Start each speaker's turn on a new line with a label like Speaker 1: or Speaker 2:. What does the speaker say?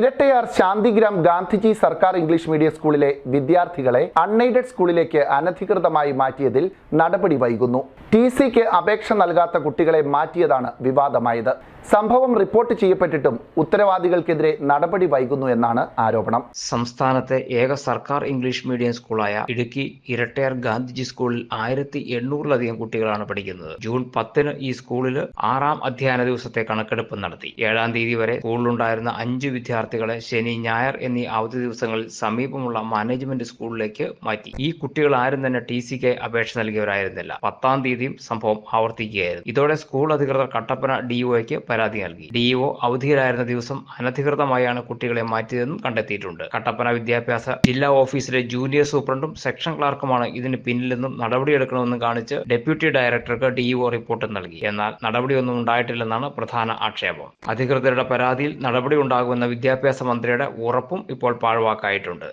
Speaker 1: ഇരട്ടയാർ ശാന്തിഗ്രാം ഗാന്ധിജി സർക്കാർ English medium സ്കൂളിലെ വിദ്യാർത്ഥികളെ അൺഎയ്ഡഡ് സ്കൂളിലേക്ക് അനധികൃതമായി മാറ്റിയതിൽ നടപടി വൈകുന്നു. ടി സിക്ക് അപേക്ഷ നൽകാത്ത കുട്ടികളെ മാറ്റിയതാണ് വിവാദമായത്. സംഭവം റിപ്പോർട്ട് ചെയ്യപ്പെട്ടിട്ടും ഉത്തരവാദികൾക്കെതിരെ നടപടി വൈകുന്നു എന്നാണ് ആരോപണം.
Speaker 2: സംസ്ഥാനത്തെ ഏക സർക്കാർ ഇംഗ്ലീഷ് മീഡിയം സ്കൂളായ ഇടുക്കി ഇരട്ടയാർ ഗാന്ധിജി സ്കൂളിൽ ആയിരത്തി എണ്ണൂറിലധികം കുട്ടികളാണ് പഠിക്കുന്നത്. ജൂൺ പത്തിന് ഈ സ്കൂളിൽ ആറാം അധ്യയന ദിവസത്തെ കണക്കെടുപ്പ് നടത്തി. ഏഴാം തീയതി വരെ സ്കൂളിലുണ്ടായിരുന്ന അഞ്ച് വിദ്യാർത്ഥികളെ ശനി ഞായർ എന്നീ അവധി ദിവസങ്ങളിൽ സമീപമുള്ള മാനേജ്മെന്റ് സ്കൂളിലേക്ക് മാറ്റി. ഈ കുട്ടികൾ ആരും തന്നെ ടി സിക്ക് അപേക്ഷ നൽകിയവരായിരുന്നില്ല. പത്താം തീയതിയും സംഭവം ആവർത്തിക്കുകയായിരുന്നു. ഇതോടെ സ്കൂൾ അധികൃതർ കട്ടപ്പന ഡിഇഒയ്ക്ക് പരാതി നൽകി. ഡിഇഒ അവധിയിലായിരുന്ന ദിവസം അനധികൃതമായാണ് കുട്ടികളെ മാറ്റിയതെന്നും കണ്ടെത്തിയിട്ടുണ്ട്. കട്ടപ്പന വിദ്യാഭ്യാസ ജില്ലാ ഓഫീസിലെ ജൂനിയർ സൂപ്രണ്ടും സെക്ഷൻ ക്ലാർക്കുമാണ് ഇതിന് പിന്നിലെന്നും നടപടിയെടുക്കണമെന്നും കാണിച്ച് ഡെപ്യൂട്ടി ഡയറക്ടർക്ക് ഡിഇഒ റിപ്പോർട്ട് നൽകി. എന്നാൽ നടപടിയൊന്നും ഉണ്ടായിട്ടില്ലെന്നാണ് പ്രധാന ആക്ഷേപം. അധികൃതരുടെ പരാതിയിൽ നടപടി ഉണ്ടാകുമെന്ന വിദ്യാഭ്യാസ മന്ത്രിയുടെ ഉറപ്പും ഇപ്പോൾ പാഴ്വാക്കായിട്ടുണ്ട്.